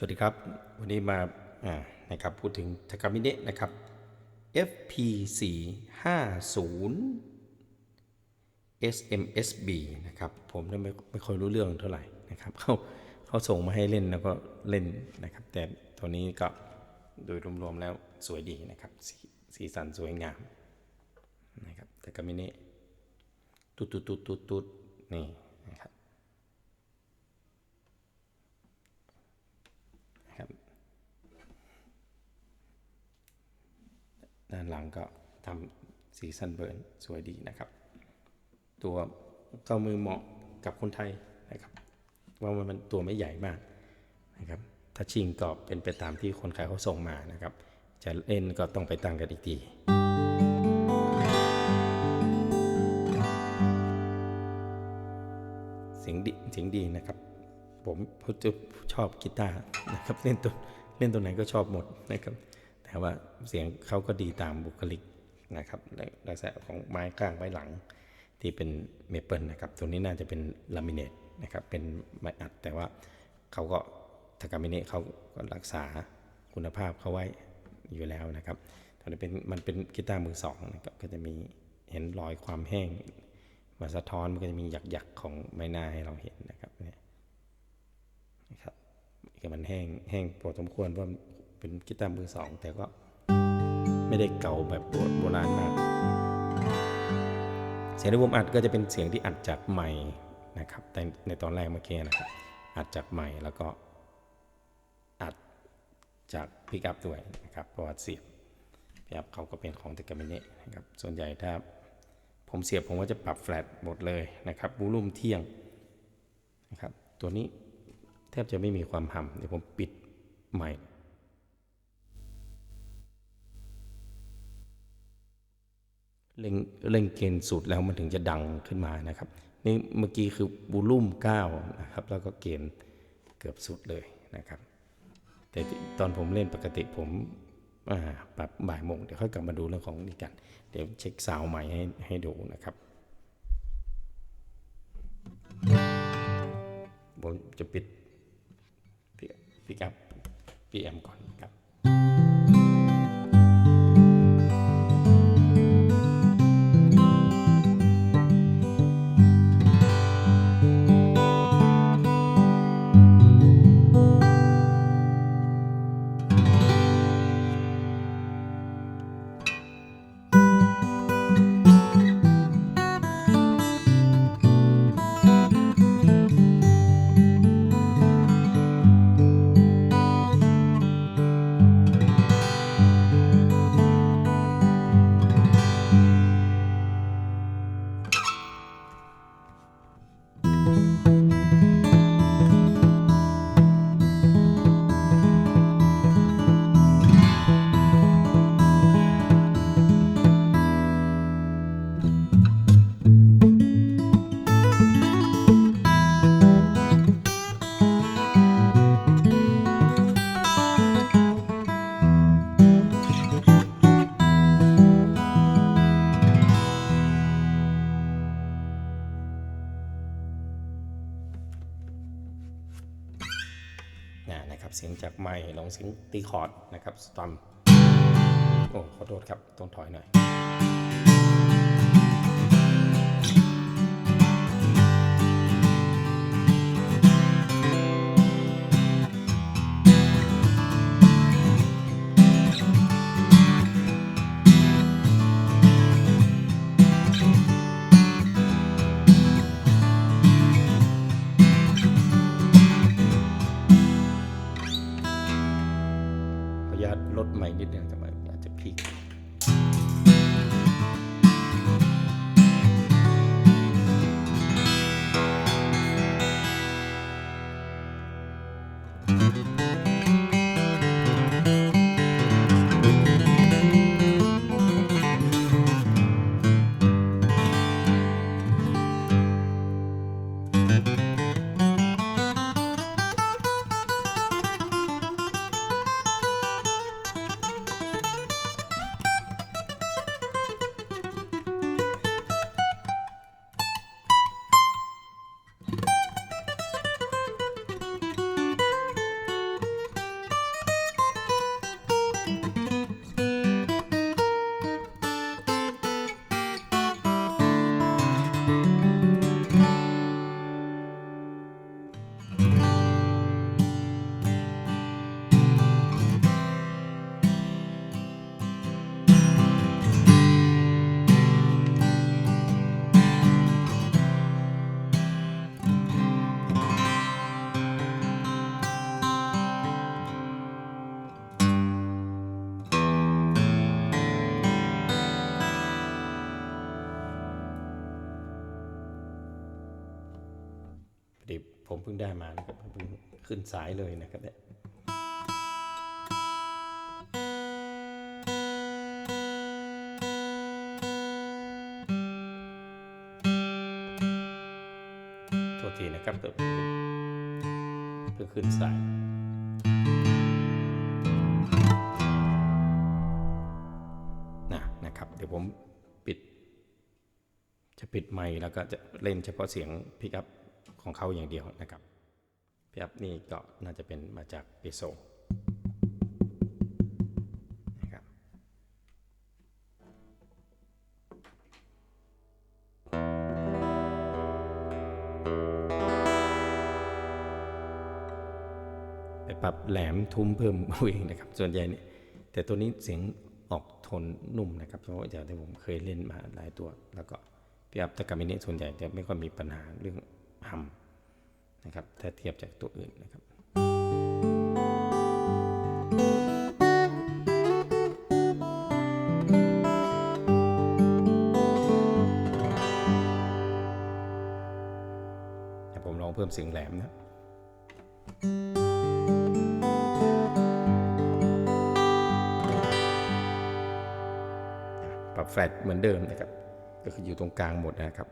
สวัสดีครับ วันนี้มาอ่านะครับพูดถึงทากามิเนะนะครับ FP4 50 SMSB นะครับ ผมไม่ไม่ค่อยรู้เรื่องเท่าไหร่นะครับเขาเขาส่งมาให้เล่นแล้วก็เล่นนะครับ แต่ตัวนี้ก็โดยรวมๆแล้วสวยดีนะครับสสีสันสวยงามนะครับทากามิเนะตุ๊ดตุ๊ดตุ๊ดตุดตุดนี่นะครับ ครับ ด้านหลังก็ทำสีสันเบิร์นสวยดีนะครับ ตัวเก้ามือเหมาะกับคนไทยนะครับว่ามันตัวไม่ใหญ่มากนะครับถ้าชิงก็เป็นไปตามที่คนขายเขาส่งมานะครับ จะเล่นก็ต้องไปตั้งกันอีกทีเสียงดีเสียงดีนะครับ ผมจะชอบกีตาร์นะครับเล่นตัวเล่นตัวไหนก็ชอบหมดนะครับ แต่ว่าเสียงเขาก็ดีตามบุคลิกนะครับและลักษณะของไม้กลางไม้หลังที่เป็นเมเปิลนะครับตัวนี้น่าจะเป็นลามิเนตนะครับเป็นไม้อัดแต่ว่าเขาก็ทากามิเนะเขาก็รักษาคุณภาพเขาไว้อยู่แล้วนะครับตอนนี้เป็นมันเป็นกีตาร์มือสองนะครับก็จะมีเห็นรอยความแห้งมาสะท้อนมันก็จะมีหยักๆของไม้หน้าให้เราเห็นนะครับเนี่ยนะครับมันแห้งแห้งพอสมควรเพราะ เป็นกีตาร์มือสอง แต่ก็ไม่ได้เก่าแบบโบราณมาก เสียงในวงอัดก็จะเป็นเสียงที่อัดจากไมค์นะครับแต่ในตอนแรกเมื่อกี้นะครับ อัดจากไมค์แล้วก็อัดจากพิกอัพด้วยนะครับเพราะว่าเสียบพิกอัพเขาก็เป็นของเทกามิเนะนะครับ ส่วนใหญ่ถ้าผมเสียบผมก็จะปรับแฟลตหมดเลยนะครับบูลุ่มเที่ยงนะครับ ตัวนี้แทบจะไม่มีความหำเดี๋ยวผมปิดใหม่ เล่งเล่งเกณฑ์สุดแล้วมันถึงจะดังขึ้นมานะครับ นี่เมื่อกี้คือบูลุ่ม9นะครับแล้วก็เกณฑ์เกือบสุดเลยนะครับ แต่ตอนผมเล่นปกติผมอ่าปรับบ่ายโมงเดี๋ยวค่อยกลับมาดูเรื่องของนี้กัน เดี๋ยวเช็คซาวใหม่ให้ให้ดูนะครับ ผมจะปิดพิกอัพ PM ก่อนครับ นะครับเสียงจากไม้ลองเสียงตีคอร์ดนะครับสตัมโอ้ขอโทษครับต้องถอยหน่อย ลดใหม่นิดนึงแต่ว่าอาจจะพลิก ได้มานะครับเพิ่งขึ้นสายเลยนะครับเนี่ยโทษทีนะครับเพิ่งเพิ่งขึ้นสายนะนะครับ เดี๋ยวผมปิด จะปิดไมค์แล้วก็จะเล่นเฉพาะเสียงพิกอัพ ของเขาอย่างเดียวนะครับพิกอัพนี่ก็น่าจะเป็นมาจากเปโซนะครับไปปรับแหลมทุ้มเพิ่มเอาเองนะครับ ส่วนใหญ่เนี่ยแต่ตัวนี้เสียงออกโทนนุ่มนะครับ เพราะว่าจากที่ผมเคยเล่นมาหลายตัว แล้วก็พี่อัพตะกามินิส่วนใหญ่จะไม่ค่อยมีปัญหาเรื่อง ฮัมนะครับถ้าเทียบจากตัวอื่นนะครับผมลองเพิ่มเสียงแหลมนะปรับแฟลตเหมือนเดิมนะครับ ก็คืออยู่ตรงกลางหมดนะครับ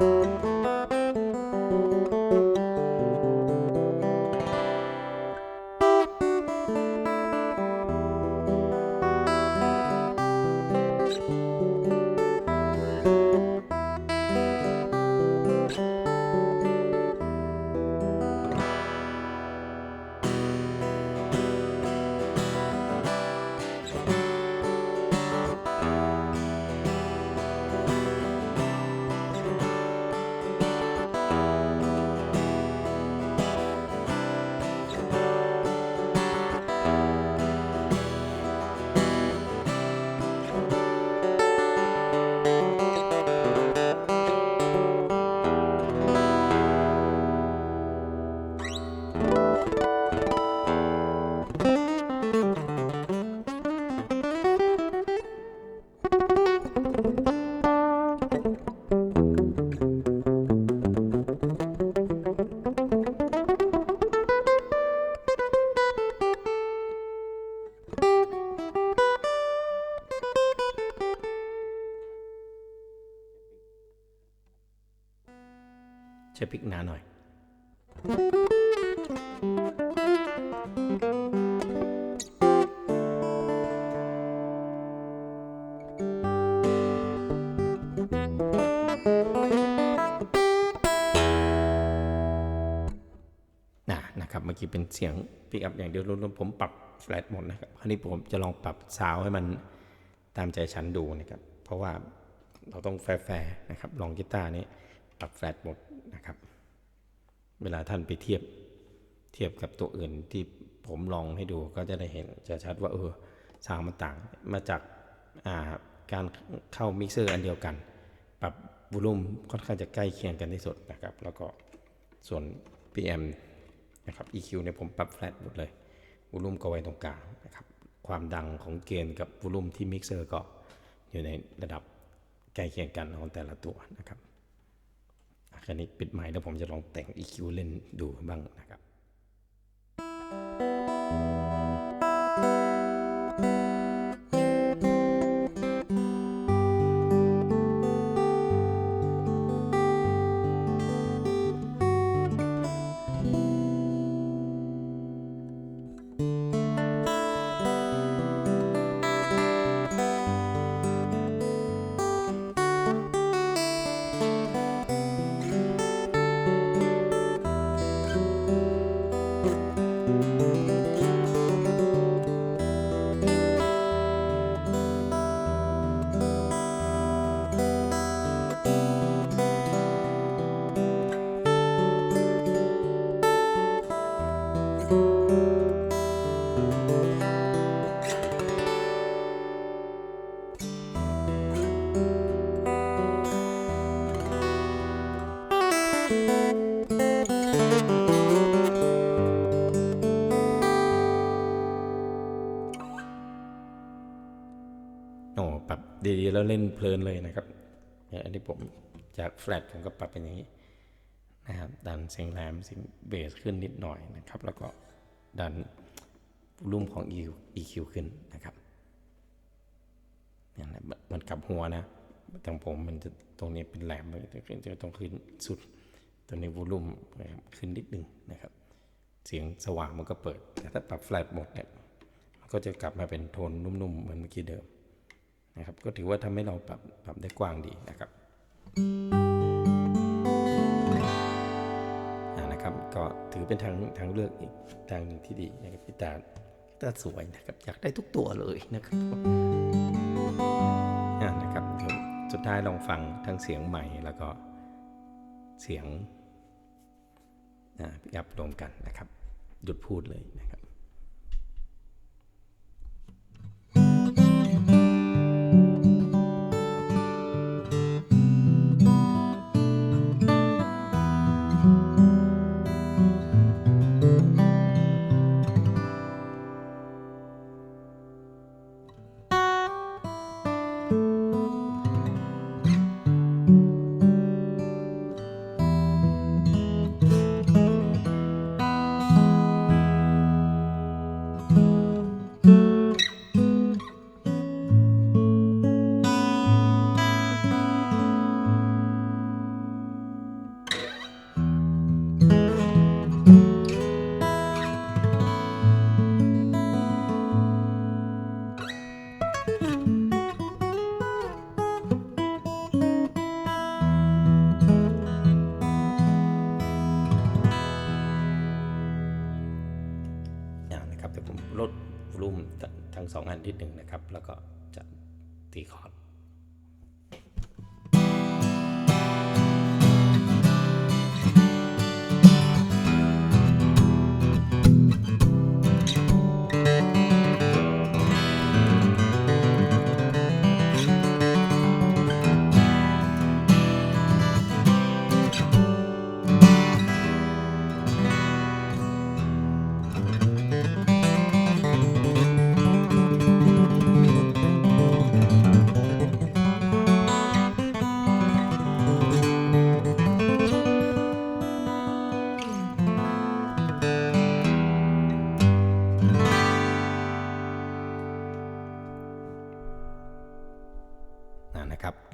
ใพริกหนาหน่อยนะนะครับเมื่อกี้เป็นเสียงปิกอัพอย่างเดียวรวมๆผมปรับแฟลตหมดนะครับคราวนี้ผมจะลองปรับซาวให้มันตามใจฉันดูนะครับ เพราะว่าเราต้องแฟร์ๆนะครับ ลองกีตาร์นี้ ปรับแฟลตหมดนะครับ เวลาท่านไปเทียบเทียบกับตัวอื่นที่ผมลองให้ดูก็จะได้เห็นจะชัดว่าเออซาวมันต่างมาจากาการเข้ามิกเซอร์อันเดียวกัน ปรับวอลุ่มค่อนข้างจะใกล้เคียงกันที่สุดนะครับ แล้วก็ส่วน PM นะครับ EQ เนี่ยผมปรับแฟลตหมดเลยวอลุ่มก็ไว้ตรงกลางนะครับ ความดังของเกณฑ์กับวอลุ่มที่มิกเซอร์ก็อยู่ในระดับใกล้เคียงกันของแต่ละตัวนะครับ คันนี้ปิดไมค์แล้วผมจะลองแต่ง EQ เล่นดูบ้างนะครับ「โแล้วเล่นเพลินเลยนะครับเนี่ยอันนี้ผมจากแฟลตผมก็ปรับเป็นอย่างนี้นะครับดันเสียงแรมเสียงเบสขึ้นนิดหน่อยนะครับ แล้วก็ดันรุ่มของ EQ ขึ้นนะครับเนี่ยนะมันมันกลับหัวนะทางผมมันจะตรงนี้เป็นแหลมมันจะจะต้องขึ้นสุดตัวนี้วูลุ่มขึ้นนิดหนึ่งนะครับ เสียงสว่างมันก็เปิด แต่ถ้าปรับแฟลตหมดเนี่ยมันก็จะกลับมาเป็นโทนนุ่มๆเหมือนเมื่อกี้เดิม นะครับ ก็ถือว่าทำให้เราปรับปรับได้กว้างดีนะครับอ่านะครับ ก็ถือเป็นทางทางเลือกอีกทางหนึ่งที่ดีนะครับพี่ตาตาสวยนะครับ อยากได้ทุกตัวเลยนะครับอ่านะครับสุดท้ายลองฟังทั้งเสียงใหม่แล้วก็เสียงนะยับรวมกันนะครับ หยุดพูดเลยนะครับ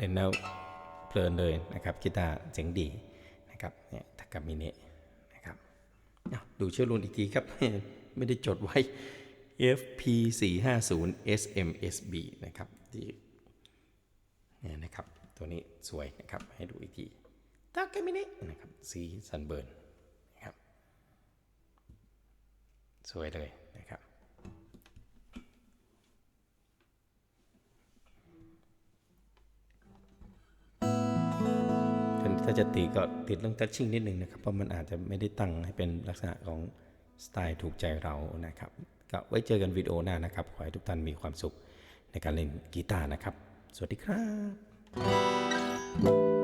นะครับเล่นแล้วเพลินเลยนะครับกีตาร์เสียงดีนะครับเนี่ยทากามิเนะนะครับอ้าวดูชื่อรุ่นอีกทีครับ ไม่ได้จดไว้ FP 4 5 0 SMSB นะครับที่เนี่ยนะครับตัวนี้สวยนะครับให้ดูอีกทีทากามิเนะนะครับสีซันเบิร์นนะครับสวยเลยนะครับ จะติก็ติดเรื่องทัชชิ่งนิดนึงนะครับ เพราะมันอาจจะไม่ได้ตั้งให้เป็นลักษณะของสไตล์ถูกใจเรานะครับ ก็ไว้เจอกันวิดีโอหน้านะครับ ขอให้ทุกท่านมีความสุขในการเล่นกีตาร์นะครับ สวัสดีครับ